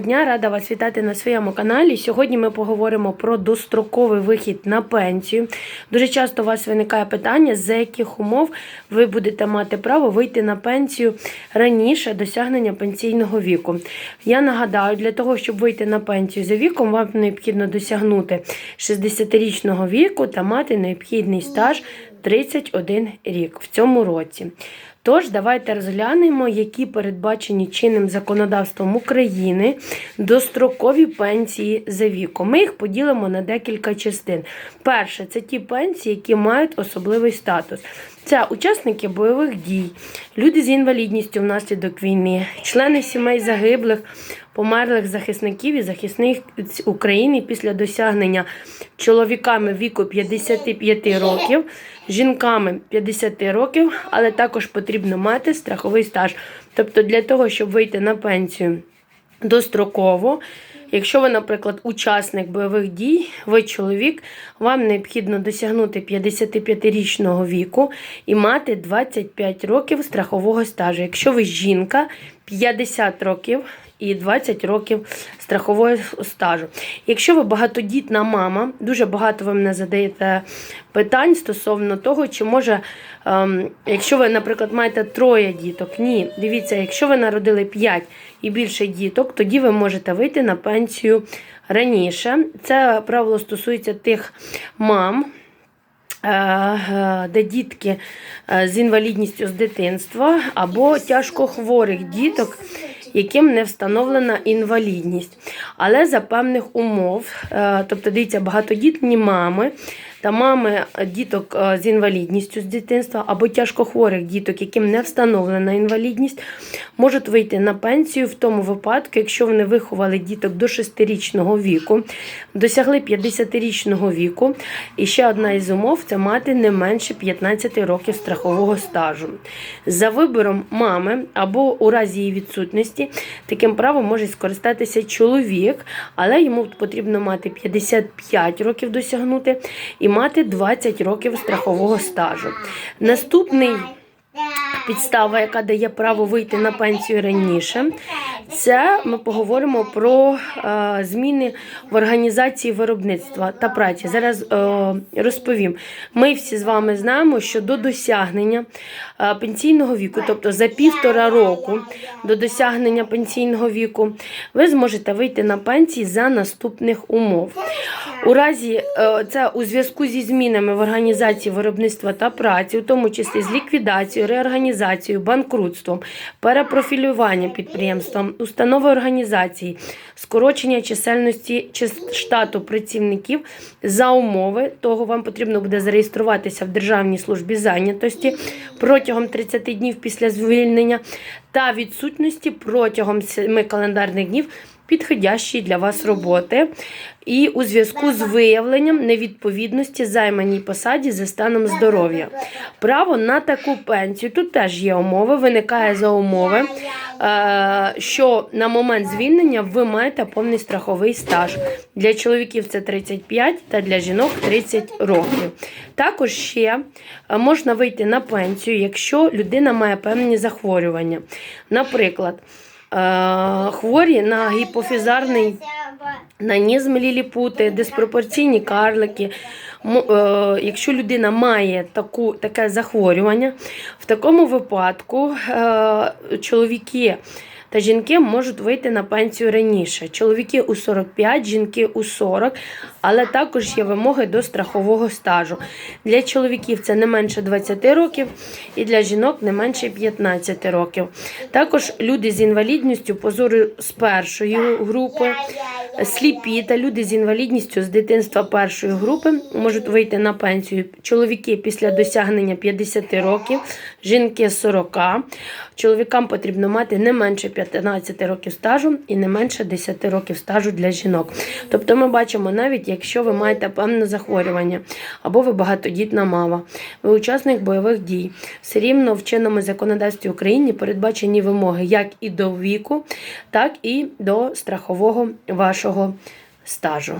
Дня, рада вас вітати на своєму каналі. Сьогодні ми поговоримо про достроковий вихід на пенсію. Дуже часто у вас виникає питання, за яких умов ви будете мати право вийти на пенсію раніше досягнення пенсійного віку. Я нагадаю, для того, щоб вийти на пенсію за віком, вам необхідно досягнути 60-річного віку та мати необхідний стаж 31 рік в цьому році. Тож, давайте розглянемо, які передбачені чинним законодавством України дострокові пенсії за віком. Ми їх поділимо на декілька частин. Перше, це ті пенсії, які мають особливий статус. Це учасники бойових дій, люди з інвалідністю внаслідок війни, члени сімей загиблих, померлих захисників і захисників України після досягнення чоловіками віку 55 років, жінками 50 років, але також потрібно мати страховий стаж. Тобто для того, щоб вийти на пенсію достроково, Якщо ви, наприклад, учасник бойових дій, ви чоловік, вам необхідно досягнути 55-річного віку і мати 25 років страхового стажу. Якщо ви жінка, 50 років і 20 років страхового стажу. Якщо ви багатодітна мама, дуже багато ви мене задаєте питань стосовно того, чи може, ем, якщо ви, наприклад, маєте троє діток, ні, дивіться, якщо ви народили 5 і більше діток, тоді ви можете вийти на пенсію раніше. Це правило стосується тих мам. е, е, Де дітки е, з інвалідністю з дитинства або тяжкохворих діток, яким не встановлена інвалідність, але за певних умов. Е, Тобто, дивіться, багатодітні мами та мами діток е, з інвалідністю з дитинства або тяжкохворих діток, яким не встановлена інвалідність, можуть вийти на пенсію в тому випадку, якщо вони виховали діток до 6-річного віку, досягли 50-річного віку. І ще одна із умов це мати не менше 15 років страхового стажу. За вибором мами або у разі її відсутності, таким правом може скористатися чоловік, але йому потрібно мати 55 років досягнути і мати 20 років страхового стажу. Наступний підстава, яка дає право вийти на пенсію раніше, це ми поговоримо про е, зміни в організації виробництва та праці. Зараз е, розповім. Ми всі з вами знаємо, що до досягнення е, пенсійного віку, тобто за півтора року до досягнення пенсійного віку, ви зможете вийти на пенсії за наступних умов. У разі це у зв'язку зі змінами в організації виробництва та праці, у тому числі з ліквідацією, реорганізацією, банкрутством, перепрофілюванням підприємством, установи організації, скорочення чисельності чи штату працівників за умови того, вам потрібно буде зареєструватися в Державній службі зайнятості протягом 30 днів після звільнення та відсутності протягом 7 календарних днів підходящої для вас роботи, і у зв'язку з виявленням невідповідності займаній посаді за станом здоров'я. Право на таку пенсію тут теж є умови, виникає за умови, е, що на момент звільнення ви маєте повний страховий стаж. Для чоловіків це 35 та для жінок 30 років. Також ще е, можна вийти на пенсію, якщо людина має певні захворювання. Наприклад, хворі на гіпофізарний нанізм ліліпути, диспропорційні карлики. Е, Якщо людина має таку, таке захворювання, в такому випадку е, чоловіки та жінки можуть вийти на пенсію раніше. Чоловіки у 45, жінки у 40, але також є вимоги до страхового стажу. Для чоловіків це не менше 20 років, і для жінок не менше 15 років. Також люди з інвалідністю позору з першої групи, сліпі та люди з інвалідністю з дитинства першої групи можуть вийти на пенсію. Чоловіки після досягнення 50 років, жінки 40. Чоловікам потрібно мати не менше 15 років стажу і не менше 10 років стажу для жінок. Тобто ми бачимо, навіть якщо ви маєте певне захворювання або ви багатодітна мама, ви учасник бойових дій, все рівно в чинному законодавстві України передбачені вимоги як і до віку, так і до страхового вашого стажу.